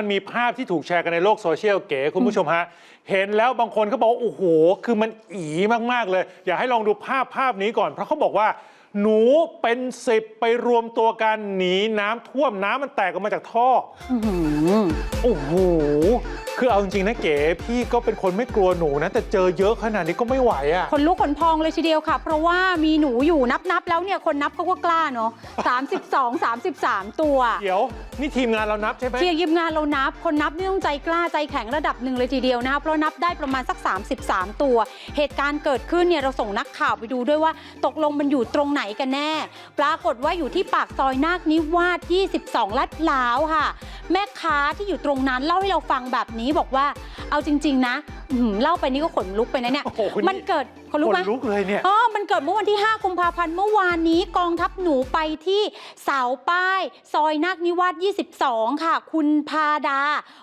มันมีภาพที่ถูกแชร์กันในโลกโซเชียลเก๋คุณผู้ชมฮะ เห็นแล้วบางคนเขาบอกว่าโอ้โห คือมันอีมากๆเลย อยากให้ลองดูภาพภาพนี้ก่อน เพราะเขาบอกว่า หนูเป็นสิบไปรวมตัวกันหนีน้ำท่วมน้ำมันแตกออกมาจากท่ออื้อหือโอ้โห คือเอาจริงๆนะเก๋พี่ก็เป็นคนไม่กลัวหนูนะ แต่เจอเยอะขนาดนี้ก็ไม่ไหวอะคนลุกขนพองเลยทีเดียวค่ะ เพราะว่ามีหนูอยู่นับนับๆแล้วเนี่ยคนนับเขาก็กล้าเนาะ32 33 ตัว เดี๋ยว นี่ทีมงานเรานับใช่ไหมเทียงยิมงานเรานับ คนนับนี่ต้องใจกล้าใจแข็งระดับหนึ่งเลยทีเดียวนะคะเพราะนับได้ประมาณสัก 33 ตัว เหตุการณ์เกิดขึ้นเนี่ยเราส่งนักข่าวไปดูด้วยว่า ตกลงมันอยู่ตรงไหนกันแน่ ปรากฏว่าอยู่ที่ปากซอยนาคนิวาส22 ลัดพร้าวค่ะ แม่ค้าที่อยู่ตรงนั้นเล่าให้เราฟังแบบนี้บอกว่าเอาจริงๆนะ อื้อหือเล่าไปนี่ก็ขนลุกไปนะเนี่ย โอ้โหคุณนี่ มันเกิดคนลุกไหมขนลุกเลยเนี่ย อ๋อ มันเกิดเมื่อวันที่ 5 กุมภาพันธ์เมื่อวานนี้กองทัพหนูไปที่เสาป้าย ซอยนาคนิวาส22 ค่ะ คุณพาดา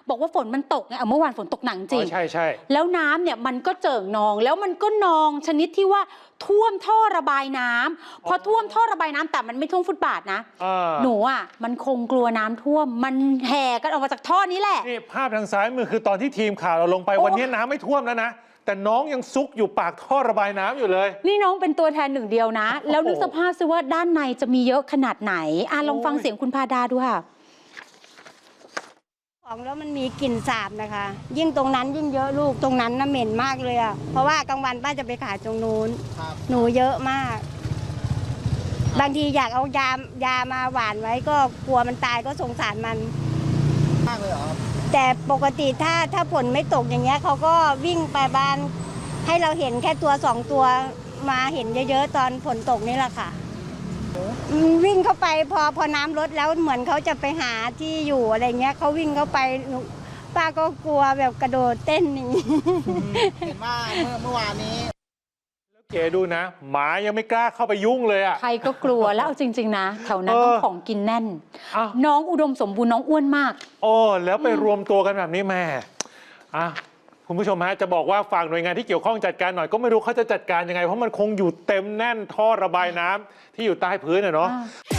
บอกว่าฝนมันตกไงเออเมื่อวานฝนตกหนักจอ๋ริองใช่ใช่แล้วน้ำเนี่ยมันก็เจิ่งนองแล้วมันก็นองชนิดที่ว่าท่วมท่อระบายน้ำพอท่วมท่อระบายน้ำแต่มันไม่ท่วมฟุตบาทนะ อ่าหนูอะมันคงกลัวน้ำท่วม มันแห่กันออกมาจากท่อนี้แหละ นี่ภาพทางซ้ายมือคือตอนที่ทีมข่าวเราลงไปโอ้ วันนี้น้ำไม่ท่วมแล้วนะ แต่น้องยังซุกอยู่ปากท่อระบายน้ำอยู่เลย นี่น้องเป็นตัวแทนหนึ่งเดียวนะ แล้วนึกโอ้โหสภาพซิว่าด้านในจะมีเยอะขนาดไหนอะลองฟังโอ้ยเสียงคุณพาดาดูค่ะ ของแล้วมันมีกลิ่นสาบนะคะ ยิ่งตรงนั้นยิ่งเยอะลูกตรงนั้นน่ะเหม็นมากเลยอะเพราะว่ากลางวันป้าจะไปขายตรงนู้นครับหนูเยอะมาก บางทีอยากเอายายามาหวานไว้ก็กลัวมันตายก็สงสารมัน แต่ปกติถ้าถ้าฝนไม่ตกอย่างเงี้ยเขาก็วิ่งไปบ้าน ให้เราเห็นแค่ตัวสองตัวมาเห็นเยอะๆ ตอนฝนตกนี่แหละค่ะ วิ่งเข้าไปพอพอน้ำลดแล้วเหมือนเขาจะไปหาที่อยู่อะไรเงี้ยเขาวิ่งเข้าไปป้าก็กลัวแบบกระโดดเต้นอย่างนี้เห็นว่าเมื่อเมื่อวานนี้ เก๋ดูนะ หมายังไม่กล้าเข้าไปยุ่งเลยอะใครก็กลัวแล้วเอาจริง ๆ นะ แถวนั้นเออต้องของกินแน่น อ้าว น้องอุดมสมบูรณ์น้องอ้วนมาก โอ้แล้วไปรวมตัวกันแบบนี้แม่อะคุณผู้ชมฮะจะบอกว่าฝากหน่วยงานที่เกี่ยวข้องจัดการหน่อยก็ไม่รู้เขาจะจัดการยังไง เพราะมันคงอยู่เต็มแน่นท่อระบายน้ำที่อยู่ใต้พื้นอะเนาะ อ่า